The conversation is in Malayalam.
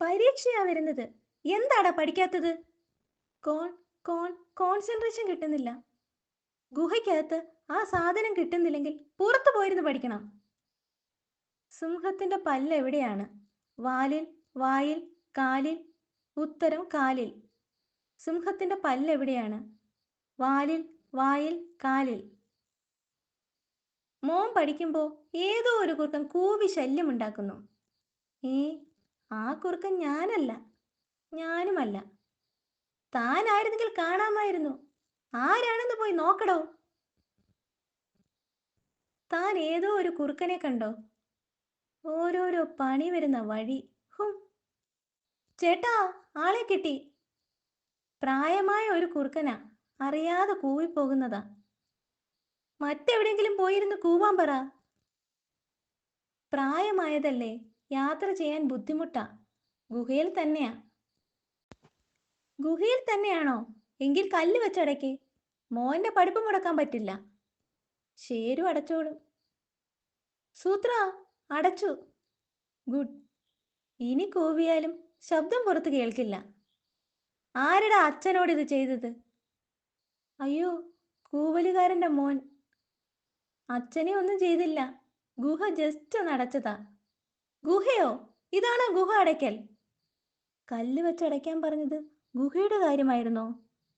പരീക്ഷയാ വരുന്നത്. എന്താടാ പഠിക്കാത്തത്? കോൺ കോൺ കോൺസെൻട്രേഷൻ കിട്ടുന്നില്ല. ഗുഹയ്ക്കകത്ത് ആ സാധനം കിട്ടുന്നില്ലെങ്കിൽ പുറത്തു പോയിരുന്ന് പഠിക്കണം. സിംഹത്തിന്റെ പല്ല് എവിടെയാണ്? വാലിൽ വായിൽ കാലിൽ? ഉത്തരം കാലിൽ. സിംഹത്തിന്റെ പല്ല് എവിടെയാണ്? വാലിൽ വായിൽ കാലിൽ. മോൻ പഠിക്കുമ്പോൾ ഏതോ ഒരു കൂട്ടം കൂവി ശല്യമുണ്ടാക്കുന്നു ഏ ആ കുറുക്കൻ ഞാനല്ല ഞാനുമല്ല. താനായിരുന്നെങ്കിൽ കാണാമായിരുന്നു. ആരാണെന്ന് പോയി നോക്കടോ. താൻ ഏതോ ഒരു കുറുക്കനെ കണ്ടോ? ഓരോരോ പണി വരുന്ന വഴി. ഹും. ചേട്ടാ ആളെ കിട്ടി. പ്രായമായ ഒരു കുറുക്കനാ അറിയാതെ കൂവിപ്പോകുന്നതാ. മറ്റെവിടെയെങ്കിലും പോയിരുന്ന് കൂവാൻ പറ. പ്രായമായതല്ലേ യാത്ര ചെയ്യാൻ ബുദ്ധിമുട്ടാ. ഗുഹയിൽ തന്നെയാ. ഗുഹയിൽ തന്നെയാണോ? എങ്കിൽ കല്ല് വെച്ചടയ്ക്ക് മോന്റെ പഠിപ്പ് മുടക്കാൻ പറ്റില്ല. ഷേരു അടച്ചോളും. സൂത്ര അടച്ചു. ഗുഡ്. ഇനി കൂവിയാലും ശബ്ദം പുറത്ത് കേൾക്കില്ല. ആരുടെ അച്ഛനോട് ഇത് ചെയ്തത്? അയ്യോ കൂവലുകാരന്റെ മോൻ. അച്ഛനെ ഒന്നും ചെയ്തില്ല. ഗുഹ ജസ്റ്റ് ഒന്ന് അടച്ചതാ. ഗുഹയോ? ഇതാണ് ഗുഹ അടയ്ക്കൽ? കല്ല് വെച്ചടയ്ക്കാൻ പറഞ്ഞത് ഗുഹയുടെ കാര്യമായിരുന്നോ?